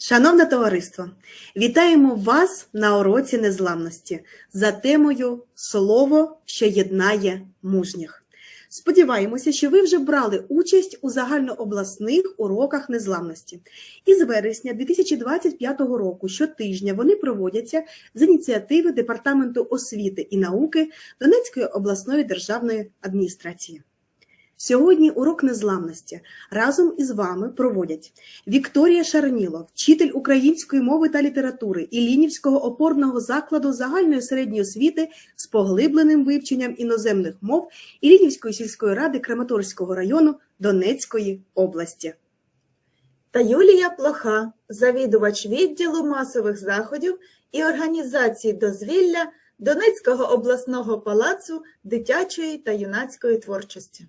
Шановне товариство, вітаємо вас на уроці незламності за темою Слово, що єднає мужніх. Сподіваємося, що ви вже брали участь у загальнообласних уроках незламності. І з вересня 2025 року щотижня вони проводяться з ініціативи Департаменту освіти і науки Донецької обласної державної адміністрації. Сьогодні урок незламності разом із вами проводять Вікторія Шарніло, вчитель української мови та літератури Іллінівського опорного закладу загальної середньої освіти з поглибленим вивченням іноземних мов Іллінівської сільської ради Краматорського району Донецької області. та Юлія Плоха, завідувач відділу масових заходів і організації дозвілля Донецького обласного палацу дитячої та юнацької творчості.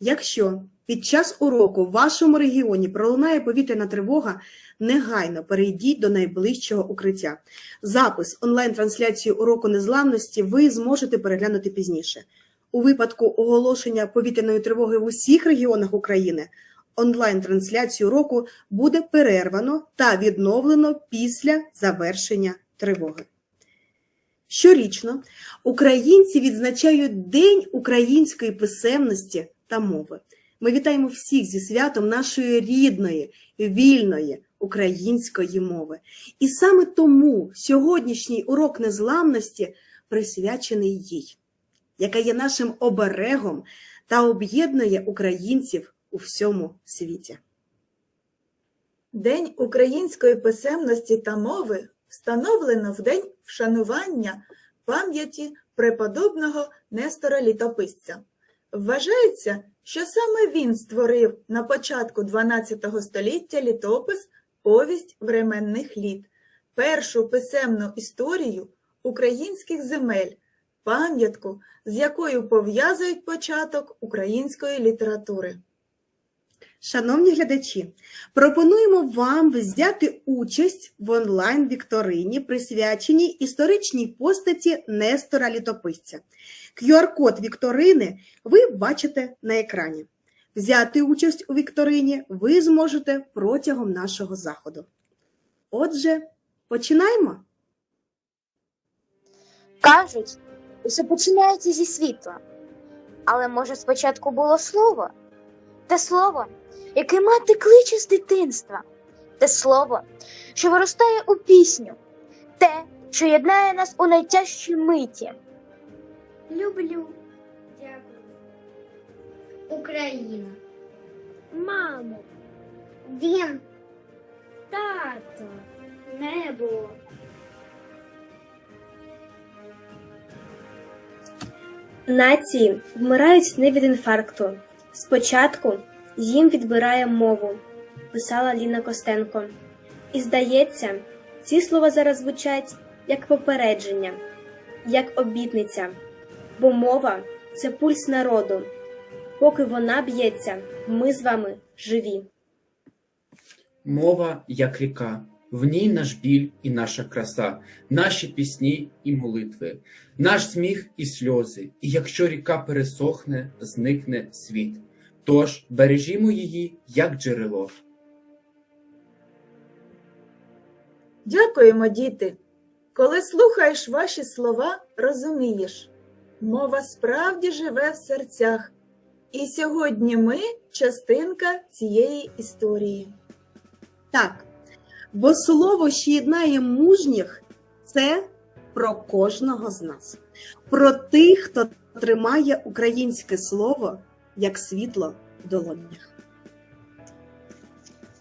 Якщо під час уроку в вашому регіоні пролунає повітряна тривога, негайно перейдіть до найближчого укриття. Запис онлайн-трансляції уроку незламності ви зможете переглянути пізніше. У випадку оголошення повітряної тривоги в усіх регіонах України онлайн-трансляцію уроку буде перервано та відновлено після завершення тривоги. Щорічно українці відзначають День української писемності та мови. Ми вітаємо всіх зі святом нашої рідної, вільної української мови. І саме тому сьогоднішній урок незламності присвячений їй, яка є нашим оберегом та об'єднує українців у всьому світі. День української писемності та мови встановлено в день вшанування пам'яті преподобного Нестора Літописця. Вважається, що саме він створив на початку XII століття літопис Повість временних літ, першу писемну історію українських земель, пам'ятку, з якою пов'язують початок української літератури. Шановні глядачі, пропонуємо вам взяти участь в онлайн-вікторині, присвяченій історичній постаті Нестора Літописця. QR-код вікторини ви бачите на екрані. Взяти участь у вікторині ви зможете протягом нашого заходу. Отже, починаємо. Кажуть, усе починається зі світла. Але може спочатку було слово? Те слово, яке мати кличе з дитинства, те слово, що виростає у пісню, те, що єднає нас у найтяжчій миті. Люблю. Дякую. Україна. Мамо. Дім. Тато. Небо. Нації вмирають не від інфаркту. Спочатку їм відбирає мову, писала Ліна Костенко. І здається, ці слова зараз звучать як попередження, як обітниця, бо мова це пульс народу. Поки вона б'ється, ми з вами живі. Мова як ріка, в ній наш біль і наша краса, наші пісні і молитви, наш сміх і сльози. І якщо ріка пересохне, зникне світ. Тож бережімо її як джерело. Дякуємо, діти. Коли слухаєш ваші слова, розумієш, мова справді живе в серцях. І сьогодні ми частинка цієї історії. Так, бо слово, що єднає мужніх, це про кожного з нас, про тих, хто тримає українське слово як світло в долонях.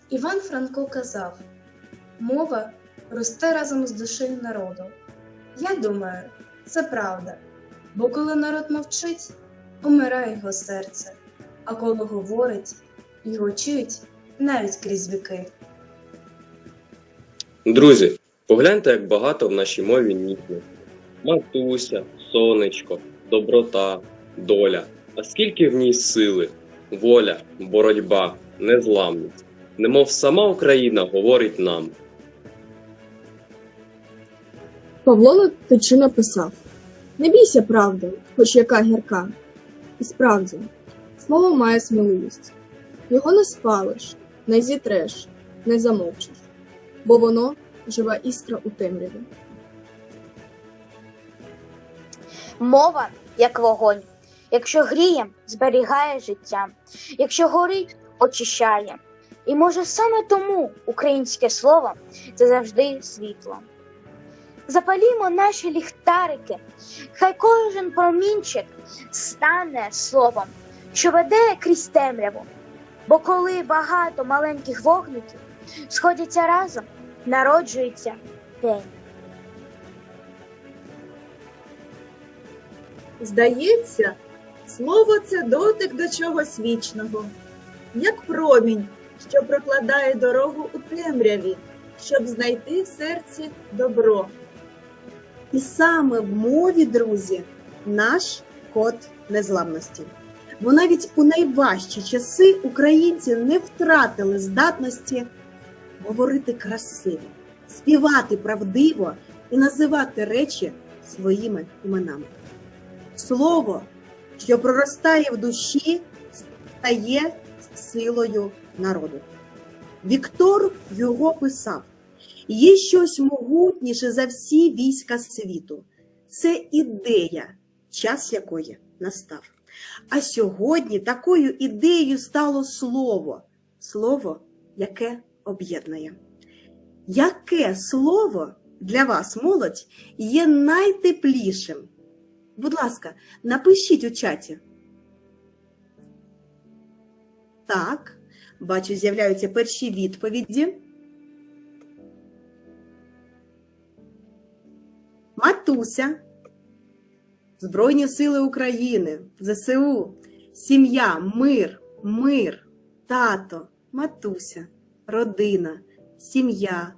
Іван Франко казав: мова росте разом з душею народу. Я думаю, це правда, бо коли народ мовчить, умирає його серце, а коли говорить, його чують навіть крізь віки. Друзі, погляньте, як багато в нашій мові ніжних. Матуся, сонечко, доброта, доля. А скільки в ній сили, воля, боротьба, незламність. Немов сама Україна говорить нам. Павло Тичина писав Не бійся правди, хоч яка гірка. І справді, слово має сміливість. Його не спалиш, не зітреш, не замовчиш, бо воно жива іскра у темряві. Мова як вогонь. Якщо гріє, зберігає життя, якщо горить, очищає. І може саме тому українське слово це завжди світло. Запалімо наші ліхтарики, хай кожен промінчик стане словом, що веде крізь темряву. Бо коли багато маленьких вогників сходяться разом, народжується день. Здається, слово це дотик до чогось вічного, як промінь, що прокладає дорогу у темряві, щоб знайти в серці добро. І саме в мові, друзі, наш код незламності. Бо навіть у найважчі часи українці не втратили здатності говорити красиво, співати правдиво і називати речі своїми іменами. Слово, що проростає в душі, стає силою народу. Віктор його писав. Є щось могутніше за всі війська світу. Це ідея, час якої настав. А сьогодні такою ідеєю стало слово, слово, яке об'єднує. Яке слово для вас, молодь, є найтеплішим? Будь ласка, напишіть у чаті. Так, бачу, з'являються перші відповіді. Матуся, Збройні Сили України, ЗСУ, сім'я, мир, мир, тато, матуся, родина, сім'я,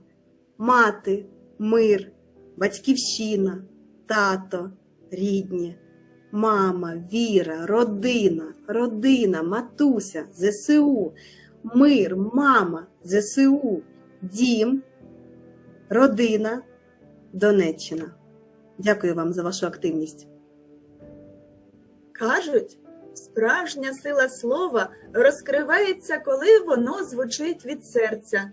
мати, мир, батьківщина, тато, рідні, мама, віра, родина, родина, матуся, ЗСУ, мир, мама, ЗСУ, дім, родина, Донеччина. Дякую вам за вашу активність. Кажуть, справжня сила слова розкривається, коли воно звучить від серця.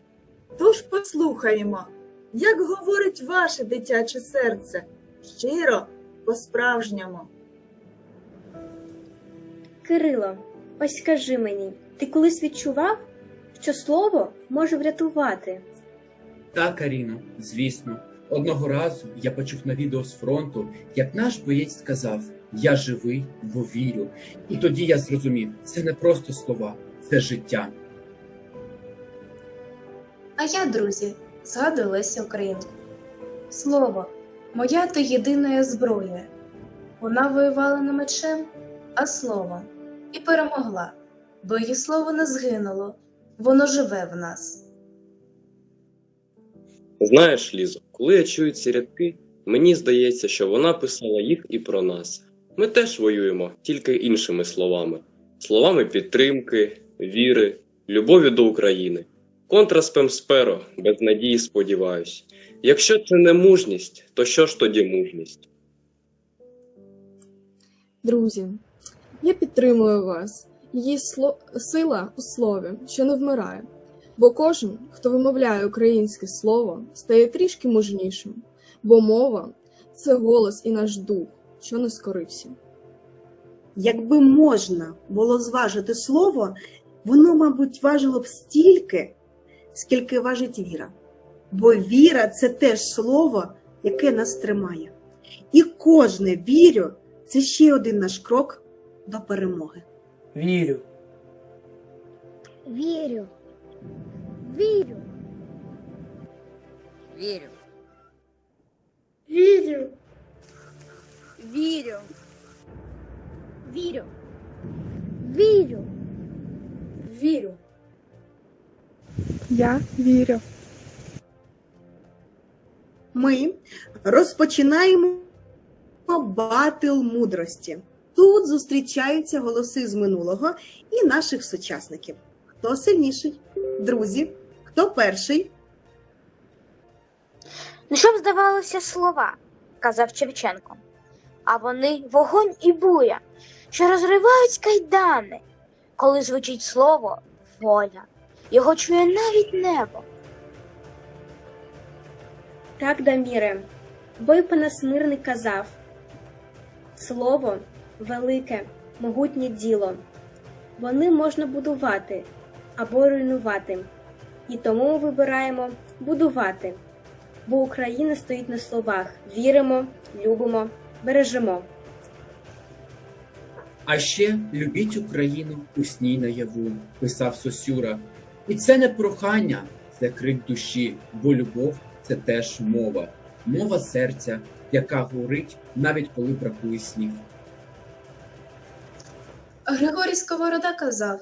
Тож послухаємо, як говорить ваше дитяче серце, щиро, по-справжньому. Кирило, ось скажи мені, ти колись відчував, що слово може врятувати? Так, Каріно, звісно. Одного разу я почув на відео з фронту, як наш боєць сказав: Я живий, бо вірю. І тоді я зрозумів, це не просто слова, це життя. А я, друзі, згадую Леся Українку. Слово, моя то єдина зброя. Вона воювала не мечем, а словом, і перемогла, бо її слово не згинуло, воно живе в нас. Знаєш, Лізо, коли я чую ці рядки, мені здається, що вона писала їх і про нас. Ми теж воюємо, тільки іншими словами: словами підтримки, віри, любові до України. Контра спемсперо, без надії сподіваюсь. Якщо це не мужність, то що ж тоді мужність? Друзі, я підтримую вас. Її сло... сила у слові, що не вмирає. Бо кожен, хто вимовляє українське слово, стає трішки мужнішим, бо мова це голос і наш дух, що не скорився. Якби можна було зважити слово, воно, мабуть, важило б стільки, скільки важить віра. Бо віра це теж слово, яке нас тримає. І кожне вірю це ще один наш крок до перемоги. Вірю. Вірю. Вірю. Вірю. Вірю. Вірю. Ми розпочинаємо батл мудрості. Тут зустрічаються голоси з минулого і наших сучасників. Хто сильніший? Друзі, хто перший? Ну, щоб здавалося слова, казав Шевченко. А вони вогонь і буря, що розривають кайдани, коли звучить слово воля. Його чує навіть небо. Так, Даміре, бой Панасмирний казав Слово велике, могутнє діло. Вони можна будувати або руйнувати. І тому ми вибираємо будувати, бо Україна стоїть на словах віримо, любимо, бережемо. А ще любіть Україну у сній наяву, писав Сосюра. І це не прохання, це крик душі, бо любов це теж мова, мова серця, яка горить навіть коли бракує слів. Григорій Сковорода казав: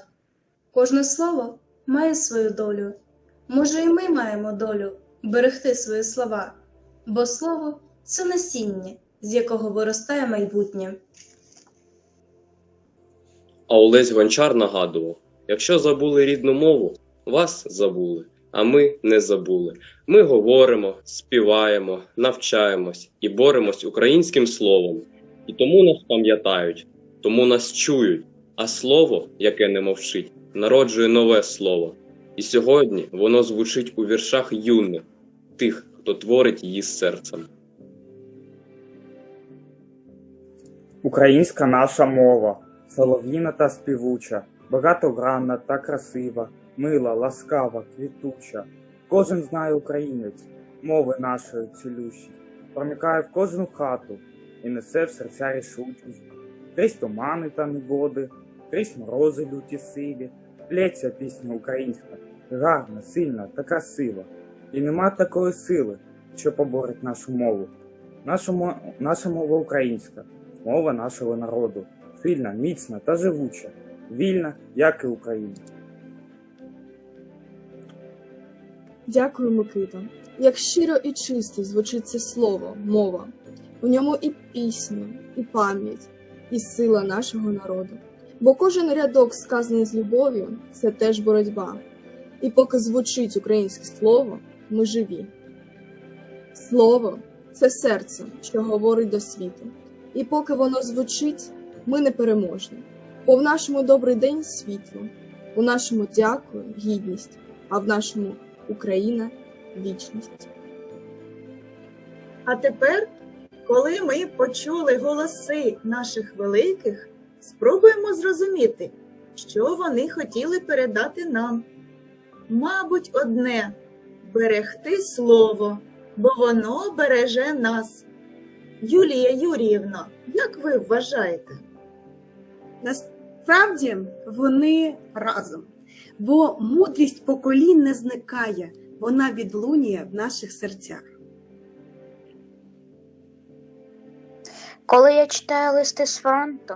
кожне слово має свою долю. Може, і ми маємо долю берегти свої слова, бо слово це насіння, з якого виростає майбутнє. А Олесь Гончар нагадував: якщо забули рідну мову, вас забули, а ми не забули. Ми говоримо, співаємо, навчаємось і боремось українським словом. І тому нас пам'ятають, тому нас чують, а слово, яке не мовчить, народжує нове слово. І сьогодні воно звучить у віршах юних, тих, хто творить її серцем. Українська наша мова, солов'їна та співуча, багатогранна та красива, мила, ласкава, квітуча. Кожен знає українець, мови нашої цілющі, проникає в кожну хату і несе в серця рішучість. Крізь тумани та негоди, крізь морози люті сиві, лється пісня українська, гарна, сильна та красива. І нема такої сили, що поборить нашу мову. Наша, мо- наша мова українська, мова нашого народу, сильна, міцна та живуча, вільна, як і Україна. Дякую, Микита. Як щиро і чисто звучить це слово, мова. У ньому і пісня, і пам'ять, і сила нашого народу. Бо кожен рядок, сказаний з любов'ю, це теж боротьба. І поки звучить українське слово, ми живі. Слово це серце, що говорить до світу. І поки воно звучить, ми непереможні. Бо в нашому добрий день світло, у нашому дякую гідність, а в нашому Україна вічність. А тепер, коли ми почули голоси наших великих, спробуємо зрозуміти, що вони хотіли передати нам. Мабуть, одне берегти слово, бо воно береже нас. Юлія Юріївна, як ви вважаєте? Насправді вони разом, бо мудрість поколінь не зникає, вона відлунює в наших серцях. Коли я читаю листи з фронту,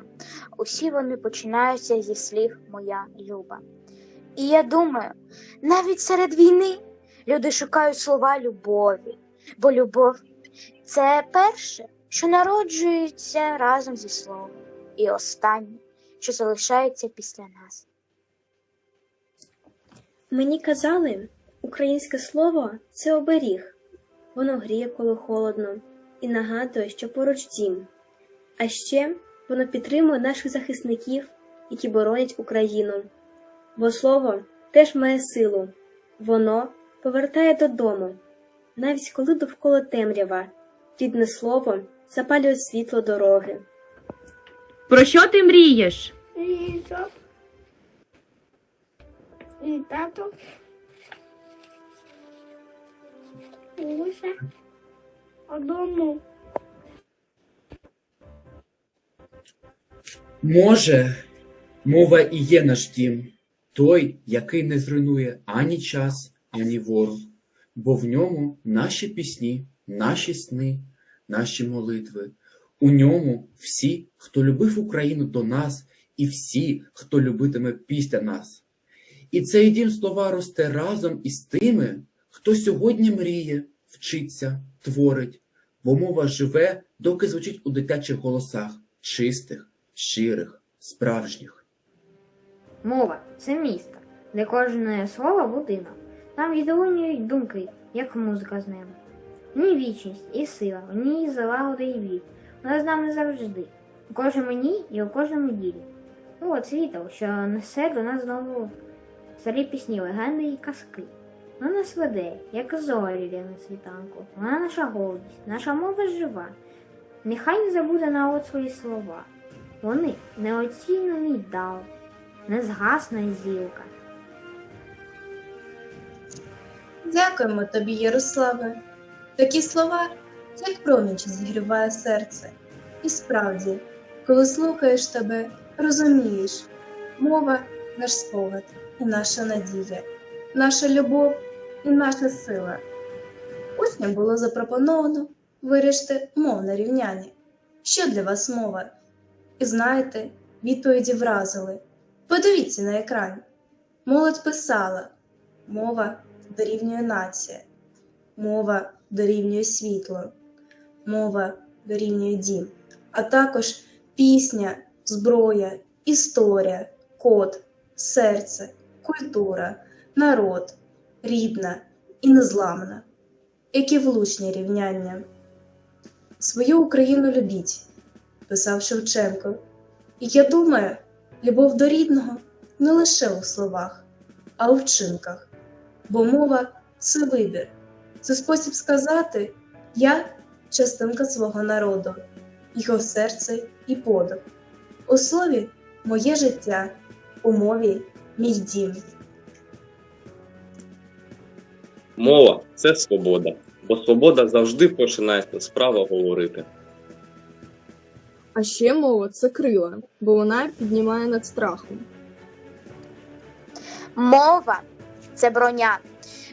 усі вони починаються зі слів Моя люба. І я думаю, навіть серед війни люди шукають слова любові, бо любов це перше, що народжується разом зі словом, і останнє, що залишається після нас. Мені казали, українське слово це оберіг. Воно гріє, коли холодно, і нагадує, що поруч дім. А ще воно підтримує наших захисників, які боронять Україну. Бо слово теж має силу, воно повертає додому. Навіть коли довкола темрява, рідне слово запалює світло дороги. Про що ти мрієш? Лізо. Тато. Лише одному. Може, мова і є наш дім, той, який не зруйнує ані час, ані ворог, бо в ньому наші пісні, наші сни, наші молитви. У ньому всі, хто любив Україну до нас, і всі, хто любитиме після нас. І цей дім слова росте разом із тими, хто сьогодні мріє, вчиться, творить, бо мова живе, доки звучить у дитячих голосах, чистих, щирих, справжніх. Мова це місто, де кожне слово будинок. Там відлунюють думки, як музика з неба. В ній вічність і сила, в ній залагода і біль. Вона з нами завжди, у кожному ній і у кожному ділі. От світло, що несе до нас знову старі пісні, легенди і казки. Вона нас веде, як зорі на світанку. Вона наша гордість, наша мова жива. Нехай не забуде народ свої слова. Вони неоцінений дар, незгасна зілка. Дякуємо тобі, Ярославе. Такі слова, як промінь зігріває серце. І справді, коли слухаєш тебе, розумієш, мова наш спогад і наша надія, наша любов і наша сила. Учням було запропоновано вирішити мовне рівняння. Що для вас мова? І знаєте, відповіді вразили. Подивіться на екран. Молодь писала: мова дорівнює нація, мова дорівнює світло, мова дорівнює дім, а також пісня, зброя, історія, код, серце, культура, народ, рідна і незламна. Які влучні рівняння. Свою Україну любіть, писав Шевченко. І я думаю, любов до рідного не лише у словах, а у вчинках бо мова це вибір, це спосіб сказати я частинка свого народу, його серце і подих. У слові моє життя, у мові мій дім. Мова це свобода, бо свобода завжди починається з права говорити. А ще мова це крила, бо вона піднімає над страхом. Мова це броня,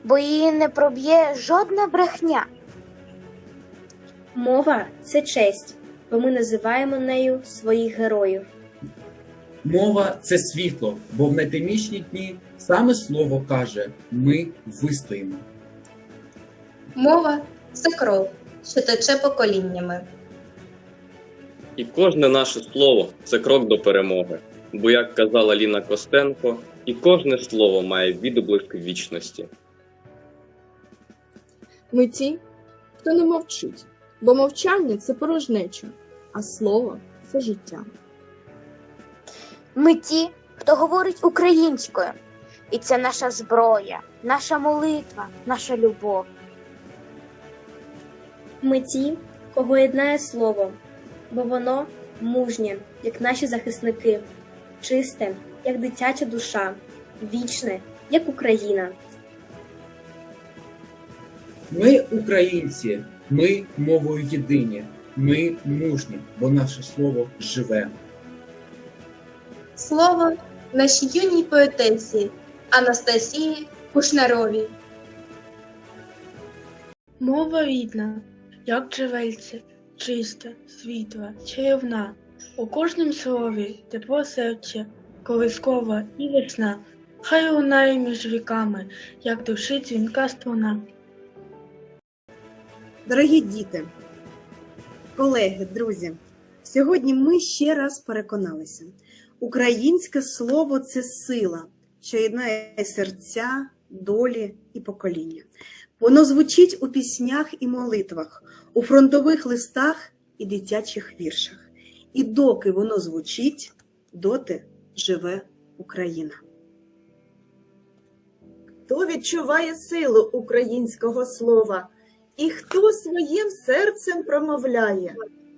бо її не проб'є жодна брехня. Мова це честь, бо ми називаємо нею своїх героїв. Мова це світло, бо в найтемнішні дні саме слово каже: ми вистоїмо. Мова це кров, що тече поколіннями. І кожне наше слово це крок до перемоги. Бо, як казала Ліна Костенко, і кожне слово має відблиск вічності. Ми ті, хто не мовчить, бо мовчання це порожнеча, а слово це життя. Ми ті, хто говорить українською, і це наша зброя, наша молитва, наша любов. Ми ті, кого єднає слово, бо воно мужнє, як наші захисники, чисте, як дитяча душа, вічне, як Україна. Ми українці, ми мовою єдині, ми мужні, бо наше слово живе. Слово нашій юній поетесі Анастасії Кушнаровій. Мова рідна, як джерельце, чиста, світла, чарівна. У кожнім слові тепло серця, колискова і весна. Хай лунає між віками, як душі дзвінка струна. Дорогі діти, колеги, друзі, сьогодні ми ще раз переконалися: українське слово це сила, що єднає серця, долі і покоління. Воно звучить у піснях і молитвах, у фронтових листах і дитячих віршах. І доки воно звучить, доти живе Україна. Хто відчуває силу українського слова і хто своїм серцем промовляє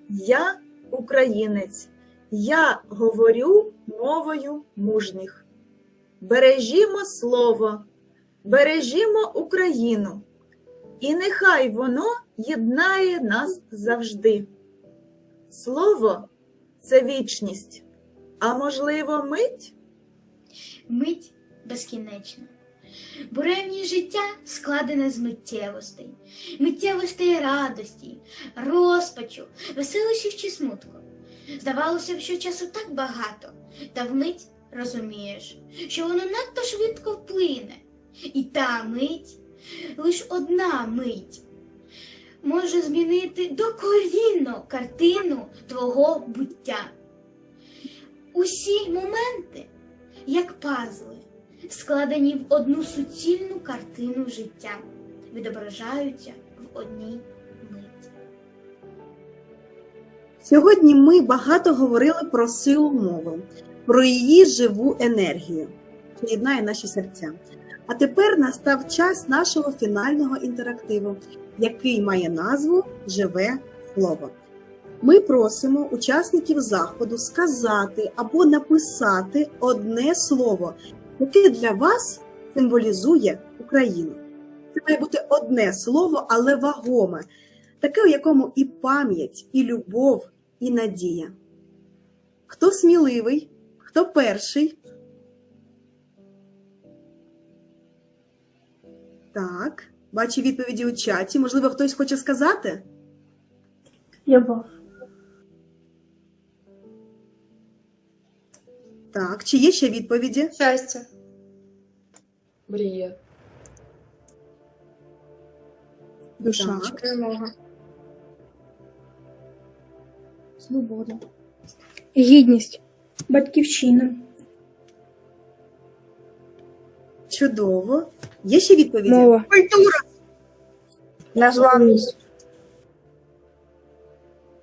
Я українець, я говорю мовою мужніх. Бережімо слово, бережімо Україну, і нехай воно єднає нас завжди. Слово це вічність, а можливо, мить. Мить безкінечна. Буремні життя складене з миттєвостей, миттєвостей радості, розпачу, веселощів чи смутку. Здавалося б, що часу так багато, та вмить розумієш, що воно надто швидко вплине, і та мить, лиш одна мить, може змінити докорінно картину твого буття. Усі моменти, як пазли, складені в одну суцільну картину життя, відображаються в одній Сьогодні ми багато говорили про силу мови, про її живу енергію. що єднає наші серця. А тепер настав час нашого фінального інтерактиву, який має назву Живе слово. Ми просимо учасників заходу сказати або написати одне слово, яке для вас символізує Україну. Це має бути одне слово, але вагоме, таке, у якому і пам'ять, і любов, і надія. Хто сміливий, хто перший? Так, бачу відповіді у чаті. Можливо, хтось хоче сказати? Любов. Так, чи є ще відповіді? Щастя. Мрія. Душа. Перемога. Свобода. Гідність. Батьківщина. Чудово. Є ще відповіді? Мова. Незламність.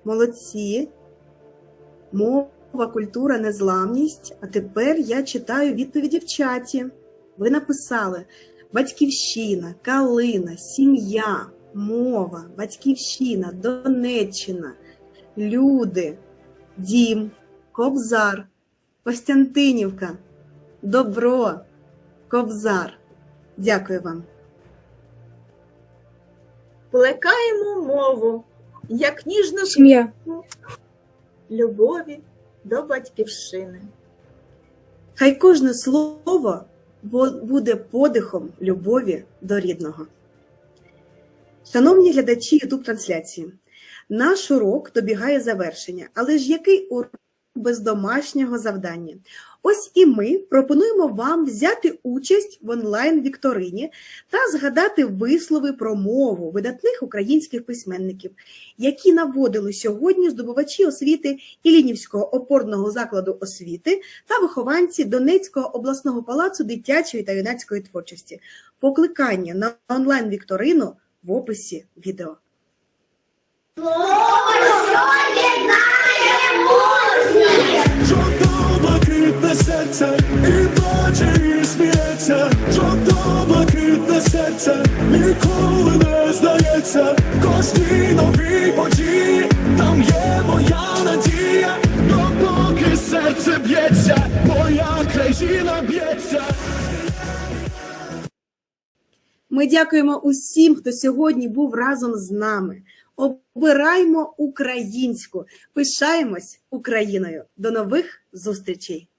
Молодці. Мова, культура, незламність. А тепер я читаю відповіді в чаті. Ви написали батьківщина, калина, сім'я, мова, батьківщина, Донеччина, люди, дім, кобзар, Костянтинівка, добро, кобзар. Дякую вам. Плекаємо мову, як ніжну Сім'я. любові до батьківщини. Хай кожне слово буде подихом любові до рідного. Шановні глядачі youtube трансляції, наш урок добігає завершення, але ж який урок без домашнього завдання? Ось і ми пропонуємо вам взяти участь в онлайн-вікторині та згадати вислови про мову видатних українських письменників, які наводили сьогодні здобувачі освіти Ілінівського опорного закладу освіти та вихованці Донецького обласного палацу дитячої та юнацької творчості. Покликання на онлайн-вікторину в описі відео. Серце, і плаче, і сміється, жовто-блакитне серце, ніколи не здається, в кожній новій події, там є моя надія, допоки серце б'ється, моя країна б'ється. Ми дякуємо усім, хто сьогодні був разом з нами. Обираймо українську, пишаємось Україною. До нових зустрічей!